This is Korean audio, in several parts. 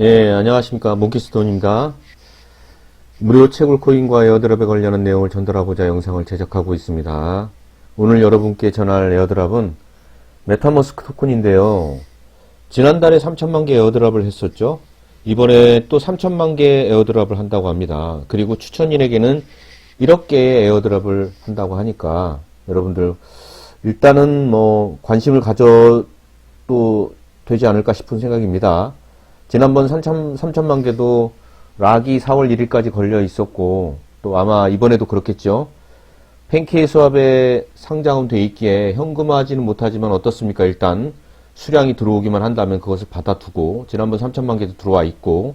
안녕하십니까. 몽키스톤입니다. 무료 채굴 코인과 에어드랍에 관련한 내용을 전달하고자 영상을 제작하고 있습니다. 오늘 여러분께 전할 에어드랍은 메타머스크 토큰인데요. 지난달에 3천만 개 에어드랍을 했었죠. 이번에 또 3천만 개 에어드랍을 한다고 합니다. 그리고 추천인에게는 1억 개의 에어드랍을 한다고 하니까 여러분들 일단은 뭐 관심을 가져도 되지 않을까 싶은 생각입니다. 지난번 3천, 3천만 개도 락이 4월 1일까지 걸려 있었고 또 아마 이번에도 그렇겠죠. 팬케이 수합에 상장은 돼 있기에 현금화하지는 못하지만 어떻습니까? 일단 수량이 들어오기만 한다면 그것을 받아두고 지난번 3천만 개도 들어와 있고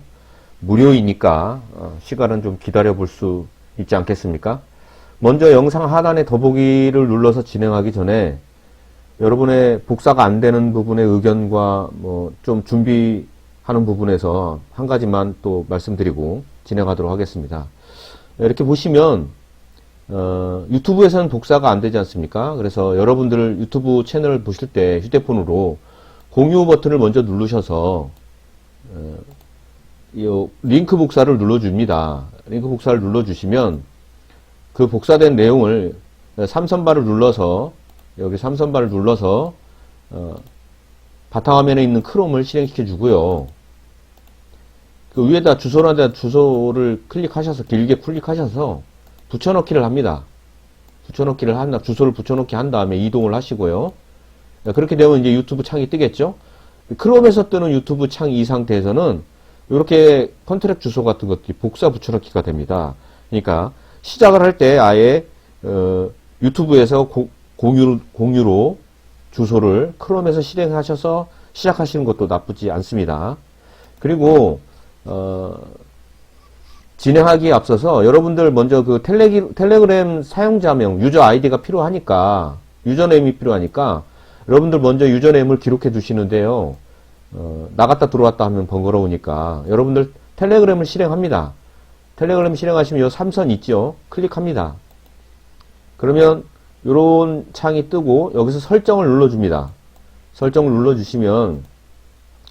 무료이니까 어, 시간은 좀 기다려 볼 수 있지 않겠습니까? 먼저 영상 하단에 더보기를 눌러서 진행하기 전에 여러분의 복사가 안 되는 부분의 의견과 뭐 좀 준비 하는 부분에서 한 가지만 또 말씀드리고 진행하도록 하겠습니다. 이렇게 보시면 어, 유튜브에서는 복사가 안 되지 않습니까? 그래서 여러분들 유튜브 채널을 보실 때 휴대폰으로 공유 버튼을 먼저 누르셔서 어, 이 링크 복사를 눌러줍니다. 링크 복사를 눌러주시면 그 복사된 내용을 삼선바를 눌러서 여기 삼선바를 눌러서 어, 바탕화면에 있는 크롬을 실행시켜 주고요. 그 위에다 주소란다 주소를 클릭하셔서 길게 클릭하셔서 붙여넣기를 합니다. 붙여넣기를 한다 주소를 붙여넣기 한 다음에 이동을 하시고요. 그렇게 되면 이제 유튜브 창이 뜨겠죠. 크롬에서 뜨는 유튜브 창 이 상태에서는 이렇게 컨트랙 주소 같은 것들이 복사 붙여넣기가 됩니다. 그러니까 시작을 할 때 아예 어, 유튜브에서 고, 공유, 공유로 주소를 크롬에서 실행하셔서 시작하시는 것도 나쁘지 않습니다. 그리고 어, 진행하기에 앞서서 여러분들 먼저 그 텔레기, 텔레그램 사용자명, 유저 아이디가 필요하니까 유저네임이 필요하니까 여러분들 먼저 유저네임을 기록해 두시는데요. 어, 나갔다 들어왔다 하면 번거로우니까 여러분들 텔레그램을 실행합니다. 텔레그램 실행하시면 이 삼선 있죠? 클릭합니다. 그러면 이런 창이 뜨고 여기서 설정을 눌러줍니다. 설정을 눌러주시면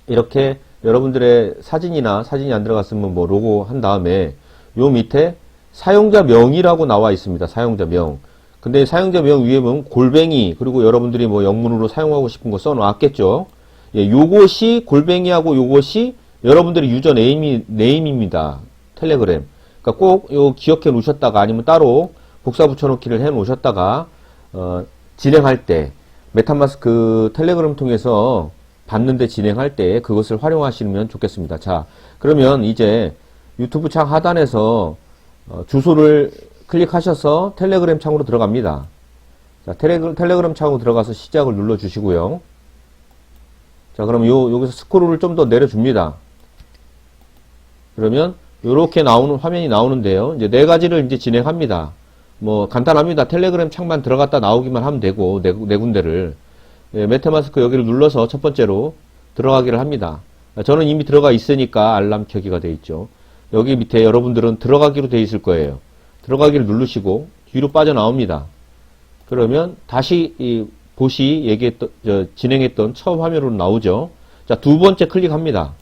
이렇게 여러분들의 사진이나 사진이 안 들어갔으면 뭐 로고 한 다음에 요 밑에 사용자 명이라고 나와 있습니다. 사용자 명. 근데 사용자 명 위에 보면 골뱅이 그리고 여러분들이 뭐 영문으로 사용하고 싶은 거 써놨겠죠. 예, 요것이 골뱅이하고 요것이 여러분들의 유저 네임이 네임입니다. 텔레그램. 그러니까 꼭 요 기억해 놓으셨다가 아니면 따로 복사 붙여놓기를 해 놓으셨다가 어, 진행할 때 메타마스크 텔레그램 통해서 받는데 진행할 때 그것을 활용하시면 좋겠습니다. 자, 그러면 이제 유튜브 창 하단에서 어, 주소를 클릭하셔서 텔레그램 창으로 들어갑니다. 자, 텔레그램, 텔레그램 창으로 들어가서 시작을 눌러 주시고요. 자, 그럼 요, 여기서 스크롤을 좀 더 내려 줍니다. 그러면 이렇게 나오는 화면이 나오는데요. 이제 네 가지를 이제 진행합니다. 뭐 간단합니다. 텔레그램 창만 들어갔다 나오기만 하면 되고 네, 네 군데를 예, 메타마스크 여기를 눌러서 첫 번째로 들어가기를 합니다. 저는 이미 들어가 있으니까 알람 켜기가 돼 있죠. 여기 밑에 여러분들은 들어가기로 돼 있을 거예요. 들어가기를 누르시고 뒤로 빠져나옵니다. 그러면 다시 이 보시 얘기했던 진행했던 처음 화면으로 나오죠. 자, 두 번째 클릭합니다.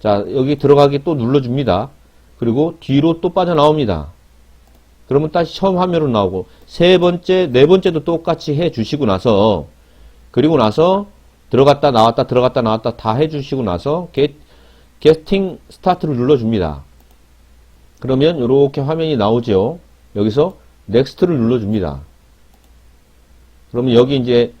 자, 여기 들어가기 또 눌러줍니다. 그리고 뒤로 또 빠져나옵니다. 그러면 다시 처음 화면으로 나오고 세 번째, 네 번째도 똑같이 해 주시고 나서 그리고 나서 들어갔다 나왔다 들어갔다 나왔다 다 해 주시고 나서 겟, 게스팅 스타트를 눌러줍니다. 그러면 이렇게 화면이 나오죠. 여기서 넥스트를 눌러줍니다. 그러면 여기 이제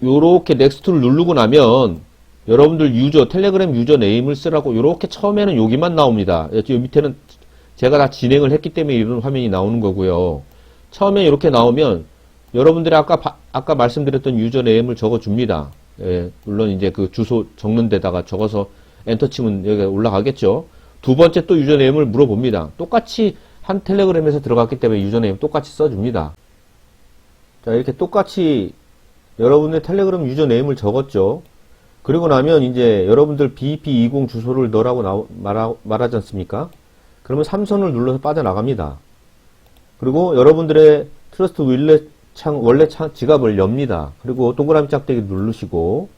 이렇게 넥스트를 누르고 나면 여러분들 유저 텔레그램 유저 네임을 쓰라고 이렇게 처음에는 여기만 나옵니다. 여기 밑에는 제가 다 진행을 했기 때문에 이런 화면이 나오는 거고요. 처음에 이렇게 나오면 여러분들이 아까 바, 아까 말씀드렸던 유저 네임을 적어 줍니다. 예, 물론 이제 그 주소 적는 데다가 적어서 엔터 치면 여기 올라가겠죠. 두 번째 또 유저 네임을 물어봅니다. 똑같이 한 텔레그램에서 들어갔기 때문에 유저 네임 똑같이 써줍니다. 자, 이렇게 똑같이 여러분의 텔레그램 유저 네임을 적었죠. 그리고 나면 이제 여러분들 BP20 주소를 넣으라고 나, 말하, 말하지 않습니까? 그러면 삼선을 눌러서 빠져나갑니다. 그리고 여러분들의 트러스트 윌렛 창, 원래 창, 지갑을 엽니다. 그리고 동그라미 짝대기 누르시고,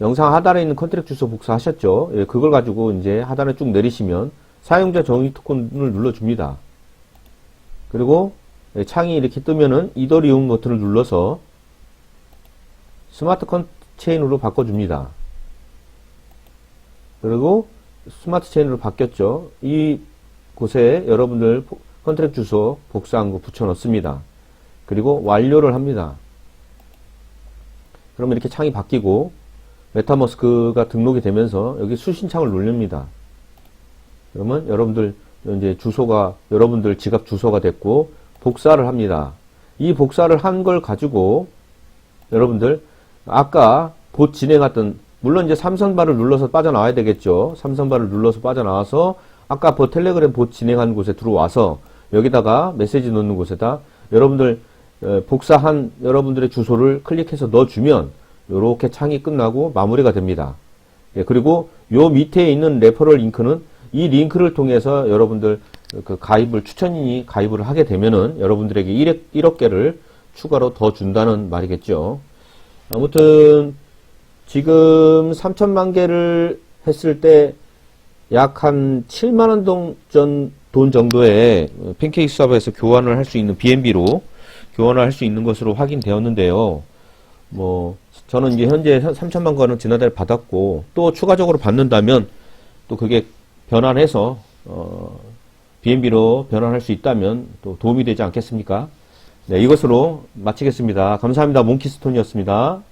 영상 하단에 있는 컨트랙 주소 복사하셨죠? 예, 그걸 가지고 이제 하단에 쭉 내리시면 사용자 정의 토큰을 눌러줍니다. 그리고 예, 창이 이렇게 뜨면은 이더리움 버튼을 눌러서 스마트 컨 체인으로 바꿔줍니다. 그리고 스마트 체인으로 바뀌었죠. 이 곳에 여러분들 포- 컨트랙 주소 복사한 거 붙여 넣습니다. 그리고 완료를 합니다. 그러면 이렇게 창이 바뀌고 메타머스크가 등록이 되면서 여기 수신창을 누릅니다. 그러면 여러분들 이제 주소가 여러분들 지갑 주소가 됐고 복사를 합니다. 이 복사를 한 걸 가지고 여러분들 아까 봇 진행했던 물론 이제 삼선바를 눌러서 빠져나와야 되겠죠. 삼선바를 눌러서 빠져나와서 아까 그 텔레그램 봇 진행한 곳에 들어와서 여기다가 메시지 넣는 곳에다 여러분들 어, 복사한 여러분들의 주소를 클릭해서 넣어주면 이렇게 창이 끝나고 마무리가 됩니다. 예, 그리고 요 밑에 있는 레퍼럴 링크는 이 링크를 통해서 여러분들 그 가입을 추천인이 가입을 하게 되면은 여러분들에게 1억, 1억 개를 추가로 더 준다는 말이겠죠. 아무튼 지금 3천만 개를 했을 때 약 한 7만 원 돈, 전, 돈 정도의 팬케이크 서버에서 교환을 할 수 있는 BNB로 교환을 할 수 있는 것으로 확인되었는데요. 뭐 저는 이제 현재 3천만 건은 지난달에 받았고 또 추가적으로 받는다면 또 그게 변환해서 어, BNB로 변환할 수 있다면 또 도움이 되지 않겠습니까? 네, 이것으로 마치겠습니다. 감사합니다. 몽키스톤이었습니다.